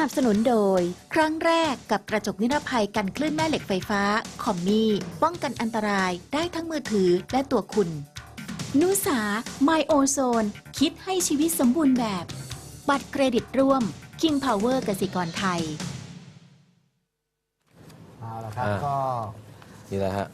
นับสนุนโดย ครั้งแรกกับกระจกนิรภัยกันคลื่นแม่เหล็กไฟฟ้า คอมมี่ป้องกันอันตรายได้ทั้งมือถือและตัวคุณ นุสาไมโอโซน คิดให้ชีวิตสมบูรณ์แบบ บัตรเครดิตร่วม King Power กสิกรไทย เอาละครับอ่า ก็นี่แหละฮะ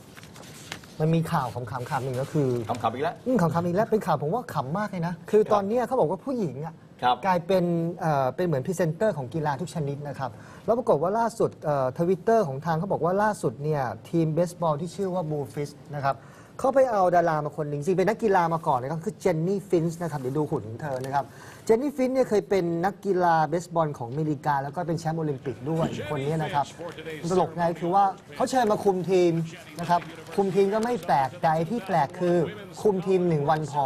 มันมีข่าวขำๆข่าวหนึ่งก็คือคำคำอีกแล้ว อืมขำๆอีกแล้วเป็นข่าวผมว่าขำมากเลยนะ คือตอนเนี้ยเขาบอกว่าผู้หญิงอะ ครับกลายเป็นเอ่อเป็นเหมือนพรีเซนเตอร์ของกีฬาทุกชนิดนะครับ แล้วปรากฏว่าล่าสุดทวิตเตอร์ของทางเขาบอกว่าล่าสุดเนี่ยทีมเบสบอลที่ชื่อว่าบูฟิสนะครับเขาไปเอาดารามาคนหนึ่งจริงๆเป็นนักกีฬามาก่อนนะครับคือเจนนี่ฟินส์นะครับเดี๋ยวดูหุ่นของเธอนะครับเจนนี่ฟินส์เนี่ยเคยเป็นนักกีฬาเบสบอลของอเมริกา แล้วก็เป็นแชมป์โอลิมปิกด้วยคนนี้นะครับตลกไงคือว่าเขาเชิญมาคุมทีมนะครับคุมทีมก็ไม่แปลกใจที่แปลกคือคุมทีมหนึ่งวันพอ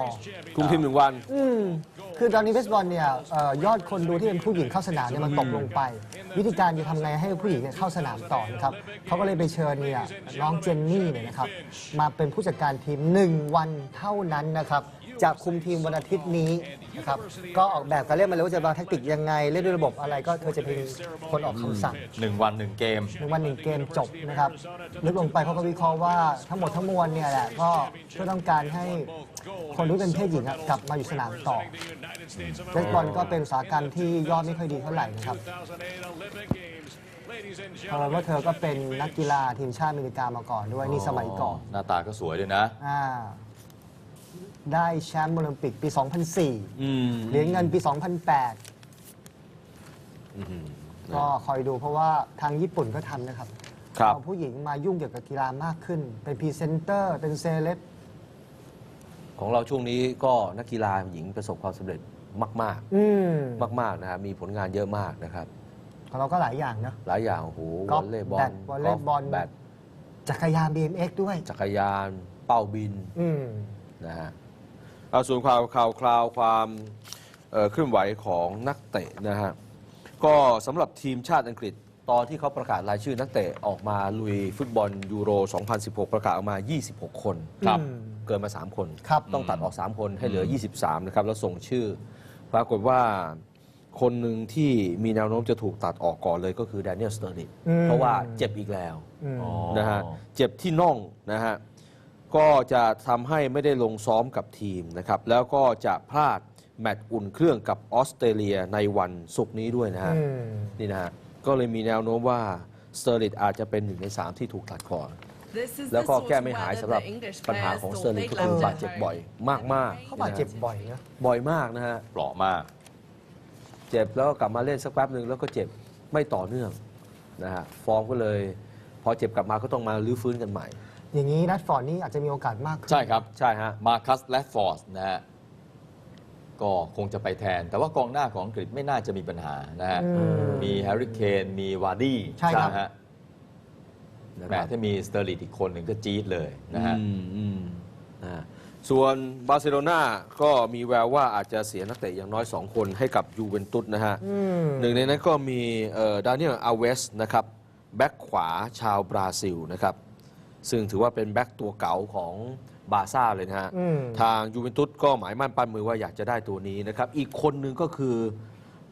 คุมทีมหนึ่งวัน อืม คือตอนนี้เบสบอลเนี่ยเอ่อยอดคนดูที่เป็นผู้หญิงเข้าสนามเนี่ยมันตกลงไป วิธีการจะทำไงให้ผู้หญิงเนี่ยเข้าสนามต่อนะครับเขาก็เลยไปเชิญเนี่ยน้องเจนนี่เนี่ยนะครับมาเป็นผู้จัดการทีม 1 วันเท่านั้นนะครับจะคุมทีมวันอาทิตย์นี้นะครับก็ออกแบบการเล่นมาเลยว่าจะวางแทคติกยังไง เล่นด้วยระบบอะไรก็เธอจะเป็นคนออกคำสั่ง หนึ่งวันหนึ่งเกม หนึ่งวันหนึ่งเกมจบนะครับลึกลงไปเขาก็วิเคราะห์ว่าทั้งหมดทั้งมวลเนี่ยแหละก็เพื่อต้องการให้ คนที่เป็นเพศหญิงอะกลับมาอยู่สนามต่อเบสบอลก็เป็นอุตสาหกรรมที่ยอดไม่ค่อยดีเท่าไหร่นะครับเพราะว่าเธอก็เป็นนักกีฬาทีมชาติอเมริกามาก่อนด้วยนี่สมัยก่อน หน้าตาก็สวยด้วยนะอ่าได้แชมป์โอลิมปิกปี 2004อืมเหรียญเงินปี 2008อืมก็คอยดูเพราะว่าทางญี่ปุ่นก็ทำนะครับครับเอาผู้หญิงมายุ่งเกี่ยวกับกีฬามากขึ้น เป็นพรีเซนเตอร์ เป็นเซเลบ ของเราช่วงนี้ก็นักกีฬาหญิงประสบความสำเร็จมากอืมๆมาก ๆ นะครับมีผลงานเยอะมากนะครับ ของเราก็หลายอย่างนะหลายอย่างโอ้โหกวออล์ฟลเลย์บอแบลดวอลเลย์บอลกฟแบดจักรยาน BMX ด้วย จักรยาน เป้าบินอืม นะฮะ เอาส่วนข่าวข่าวคราวความเอ่อเคลื่อนไหวของนักเตะนะฮะ ก็สำหรับทีมชาติอังกฤษ ตอนที่เขาประกาศรายชื่อนักเตะออกมาลุยฟุตบอลยูโร 2016 ประกาศออกมา 26 คนครับอืมเกินมา 3 คน ครับต้องตัดออก 3 คนให้เหลือ 23 นะครับ แล้วส่งชื่อ ปรากฏว่าคนหนึ่งที่มีแนวโน้มจะถูกตัดออกก่อนเลยก็คือแดเนียลสเตอร์ลิอืม เพราะว่าเจ็บอีกแล้วอืมอ๋อนะฮะเจ็บที่น่องนะฮะก็จะทำให้ไม่ได้ลงซ้อมกับทีมนะครับ แล้วก็จะพลาดแมตช์อุ่นเครื่องกับออสเตรเลียในวันศุกร์นี้ด้วยนะฮะ อืม นี่นะฮะ ก็เลยมีแนวโน้มว่าสเตอร์ลิตอาจจะเป็นหนึ่งในสามที่ถูกตัดก่อน แล้วก็แก้ไม่หายสำหรับปัญหาของสเตอร์ลิตก็คือบาดเจ็บบ่อยมากๆเขาบาดเจ็บบ่อยนะบ่อยมากนะฮะเปราะมาก เจ็บแล้วก็กลับมาเล่นสักแป๊บหนึ่งแล้วก็เจ็บไม่ต่อเนื่องนะฮะฟอร์มก็เลย พอเจ็บกลับมาก็ต้องมาลื้อฟื้นกันใหม่ อย่างนี้นัดฟอร์ดนี่อาจจะมีโอกาสมากขึ้นใช่ครับ ใช่ฮะมาคัสแลดฟอร์ดนะฮะ ก็คงจะไปแทน แต่ว่ากองหน้าของอังกฤษไม่น่าจะมีปัญหานะฮะอืมมีแฮร์รี่เคน มีวาร์ดี้ใช่ครับ นะฮะแหมถ้ามีสเตอร์ลิตอีกคนหนึ่งก็จี๊ดเลยนะฮะ อืมอืมนะฮะส่วนบาร์เซโลนาก็มีแววว่าอาจจะเสียนักเตะอย่างน้อย 2 คนให้กับยูเวนตุสนะฮะอืมหนึ่งในนั้นก็มีดานิเอลอาเวสนะครับแบ็กขวาชาวบราซิลนะครับ ซึ่งถือว่าเป็นแบ็กตัวเก่าของ บาร์ซ่าเลยนะฮะอืมทางยูเวนตุสก็หมายมั่นปั้นมือว่าอยากจะได้ตัวนี้นะครับ อีกคนหนึ่งก็คือ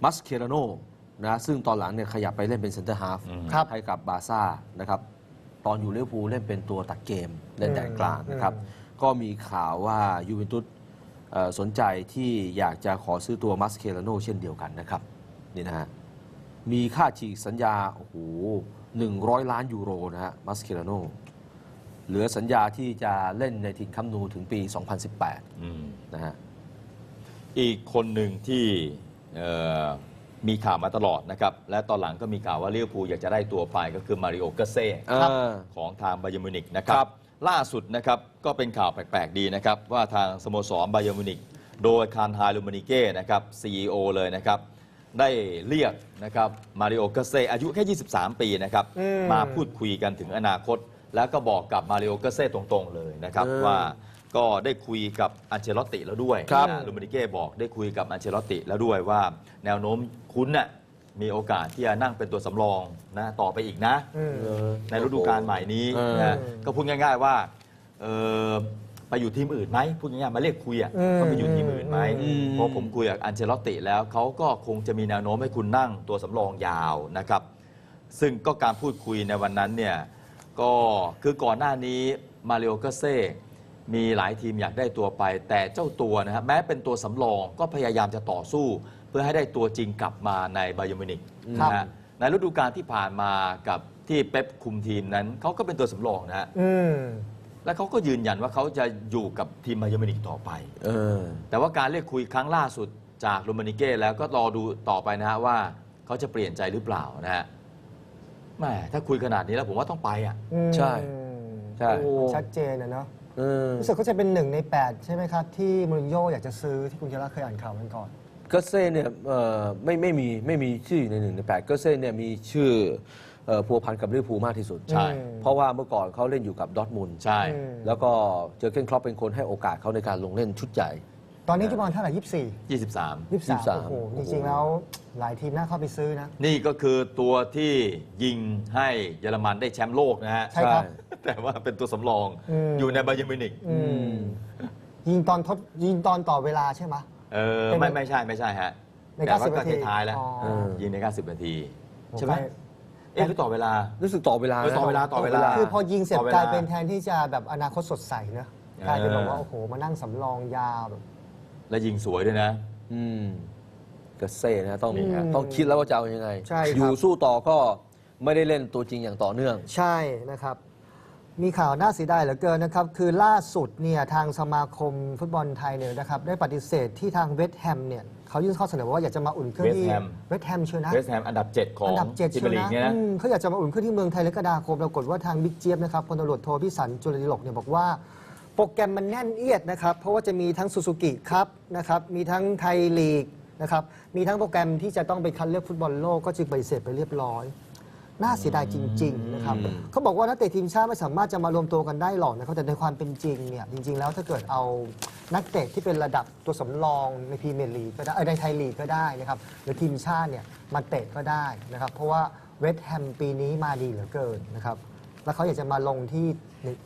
มัสเคราโนนะซึ่งตอนหลังเนี่ยขยับไปเล่นเป็นเซนเตอร์ฮาฟครับให้กับบาร์ซ่านะครับ ตอนอยู่ลิเวอร์พูลเล่นเป็นตัวตัดเกม เล่นแดนกลางนะครับอืมก็มีข่าวว่ายูเวนตุสเอ่อสนใจที่อยากจะขอซื้อตัวมัสเคราโนเช่นเดียวกันนะครับนี่นะฮะมีค่าฉีกสัญญาโอ้โหหนึ่งร้อยล้านยูโรนะฮะมัสเคราโน เหลือสัญญาที่จะเล่นในทีมคัมนูถึงปี 2018อืมนะฮะอีกคนหนึ่งที่เอ่อมีข่าวมาตลอดนะครับ และตอนหลังก็มีข่าวว่าลิเวอร์พูลอยากจะได้ตัวไปก็คือมาริโอเกเซ่ครับของทางบาเยร์นมิวนิกนะครับครับ ล่าสุดนะครับก็เป็นข่าวแปลกๆดีนะครับ ว่าทางสโมสรบาเยร์นมิวนิก โดยคารทายลูมานิเก้นะครับ CEO เลยนะครับ ได้เรียกนะครับมาริโอเกเซ่อายุแค่ 23 ปีนะครับอืมมาพูดคุยกันถึงอนาคต แล้วก็บอกกับมาริโอเกเซ่ตรงๆเลยนะครับเออว่าก็ได้คุยกับอันเชลอตติแล้วด้วยครับนะลูมานิเก้บอกได้คุยกับอันเชลอตติแล้วด้วยว่า แนวโน้มคุณน่ะมีโอกาสที่จะนั่งเป็นตัวสำรองนะต่อไปอีกนะอืมเออในฤดูกาลใหม่นี้เออนะก็พูดง่าย ๆว่าเอ่อไปอยู่ทีมอื่นไหมพูดง่ายๆมาเรียกคุยอะอืมก็ไปอยู่ทีมอื่นไหมอืมเพราะผมคุยกับอันเชลอตติแล้วเขาก็คงจะมีแนวโน้มให้คุณนั่งตัวสำรองยาวนะครับ ซึ่งก็การพูดคุยในวันนั้นเนี่ย ก็คือก่อนหน้านี้มาริโอเกเซ่มีหลายทีมอยากได้ตัวไป แต่เจ้าตัวนะฮะแม้เป็นตัวสำรองก็พยายามจะต่อสู้ เพื่อให้ได้ตัวจริงกลับมาในบาเยอร์มิวนิกครับนะฮะในฤดูกาลที่ผ่านมากับที่เป๊ปคุมทีมนั้นเขาก็เป็นตัวสำรองนะฮะอืม และเขาก็ยืนยันว่าเขาจะอยู่กับทีมบาเยอร์มิวนิกต่อไป เออ แต่ว่าการเรียกคุยครั้งล่าสุดจากโรมานิเก้แล้วก็รอดูต่อไปนะฮะว่าเขาจะเปลี่ยนใจหรือเปล่านะฮะ แหม่ถ้าคุยขนาดนี้แล้วผมว่าต้องไปอะ อืมใช่ ใช่โอ้มันชัดเจนนะเนาะเออรู้สึกเขาจะเป็นหนึ่งใน 8 ใช่ไหมครับ ที่มูรินโญ่อยากจะซื้อที่คุณเจล่าเคยอ่านข่าวมันก่อนเกอร์เซ่เนี่ยเอ่อไม่ไม่มีไม่มีชื่ออยู่ในหนึ่งในแปดเกอร์เซ่เนี่ยมีชื่อเอ่อพัวพันกับลิเวอร์พูลมากที่สุด ใช่ อืม เพราะว่าเมื่อก่อนเขาเล่นอยู่กับดอร์ทมุนด์ใช่ อืม แล้วก็เจอร์เกนครอปเป็นคนให้โอกาสเขาในการลงเล่นชุดใหญ่ ตอนนี้ที่ประมาณเท่าไหร่ยี่สิบสี่23ยี่สิบสาม23โอ้โหจริงๆแล้วหลายทีมน่าเข้าไปซื้อนะ นี่ก็คือตัวที่ยิงให้เยอรมันได้แชมป์โลกนะฮะใช่ครับแต่ว่าเป็นตัวสำรองอืมอยู่ในบาเยอร์มิวนิกอืมยิงตอนทดยิงตอนต่อเวลาใช่ไหมเออเป็นไม่ไม่ใช่ไม่ใช่ฮะในแต่ว่า90ก็นาทีท้ายๆแล้วอ๋อเออยิงใน90นาทีผมใช่ไหมไปเอ๊ะหรือต่อเวลา รู้สึกต่อเวลาเออต่อเวลาต่อเวลา คือพอยิงเสร็จต่อเวลากลายเป็นแทนที่จะแบบอนาคตสดใสเนอะกลายเป็นแบบว่าเออโอ้โหมานั่งสำรองยาวแบบ และยิงสวยด้วยนะ อืมเกอร์เซ่นะต้องอืมต้องคิดแล้วว่าจะเอายังไง ใช่ครับ อยู่สู้ต่อก็ไม่ได้เล่นตัวจริงอย่างต่อเนื่อง ใช่นะครับ มีข่าวน่าเสียดายเหลือเกินนะครับ คือล่าสุดเนี่ยทางสมาคมฟุตบอลไทยเนี่ยนะครับ ได้ปฏิเสธที่ทางเวสต์แฮมเนี่ยเขายื่นข้อเสนอว่าอยากจะมาอุ่นเครื่องที่ West Ham เวสต์แฮมเชียวนะ เวสต์แฮมอันดับ 7 ของอันดับเจ็ดทีเชีมยวลีกนะเนี่ยนะอืมเขาอยากจะมาอุ่นเครื่องที่เมืองไทยและกระดาคมปรากฏว่าทางบิ๊กเจี๊ยบนะครับพลตำรวจโทพิสันจุลดิลกเนี่ยบอกว่า โปรแกรมมันแน่นเอียดนะครับ เพราะว่าจะมีทั้งซูซูกิครับนะครับ มีทั้งไทยลีกนะครับ มีทั้งโปรแกรมที่จะต้องไปคัดเลือกฟุตบอลโลกก็จึงไปเสร็จไปเรียบร้อย น่าเสียดายจริง ๆ นะครับอืมเขาบอกว่านักเตะทีมชาติไม่สามารถจะมารวมตัวกันได้หรอกนะครับแต่ในความเป็นจริงเนี่ยจริง ๆ แล้วถ้าเกิดเอานักเตะที่เป็นระดับตัวสำรองในพรีเมียร์ลีกก็ได้เออในไทยลีกก็ได้นะครับหรือทีมชาติเนี่ยมาเตะก็ได้นะครับ เพราะว่าเวสต์แฮมปีนี้มาดีเหลือเกินนะครับแล้วเขาอยากจะมาลงที่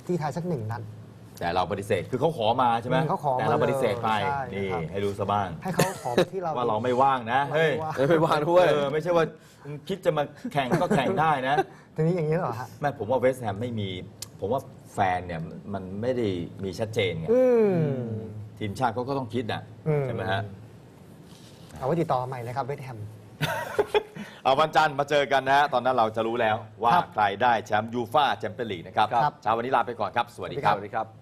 ที่ไทยสักหนึ่งนัด แต่เราปฏิเสธคือเขาขอมาใช่ไหมอืมเขาขอมาแต่เราปฏิเสธไปใช่นี่นะครับ ให้รู้ซะบ้าง ให้เขาขอไปที่เรา ว่าเราไม่ว่างนะเฮ้ยว่าเอ้ยไม่ว่าด้วย เออไม่ใช่ว่าคิดจะมาแข่งก็แข่งได้นะ ทีนี้อย่างนี้เหรอฮะ แม่ผมว่าเวสต์แฮมไม่มี ผมว่าแฟนเนี่ยมันไม่ได้มีชัดเจนไงอืม ทีมชาติเขาก็ต้องคิดน่ะอืม ใช่ไหมฮะ เอาไว้ติดต่อใหม่นะครับเวสต์แฮม เอาวันจันทร์มาเจอกันนะฮะ ตอนนั้นเราจะรู้แล้วว่าครับใครได้แชมป์ยูฟ่าแชมเปี้ยนลีกนะครับครับ เช้าวันนี้ลาไปก่อนครับ สวัสดีครับ สวัสดีครับ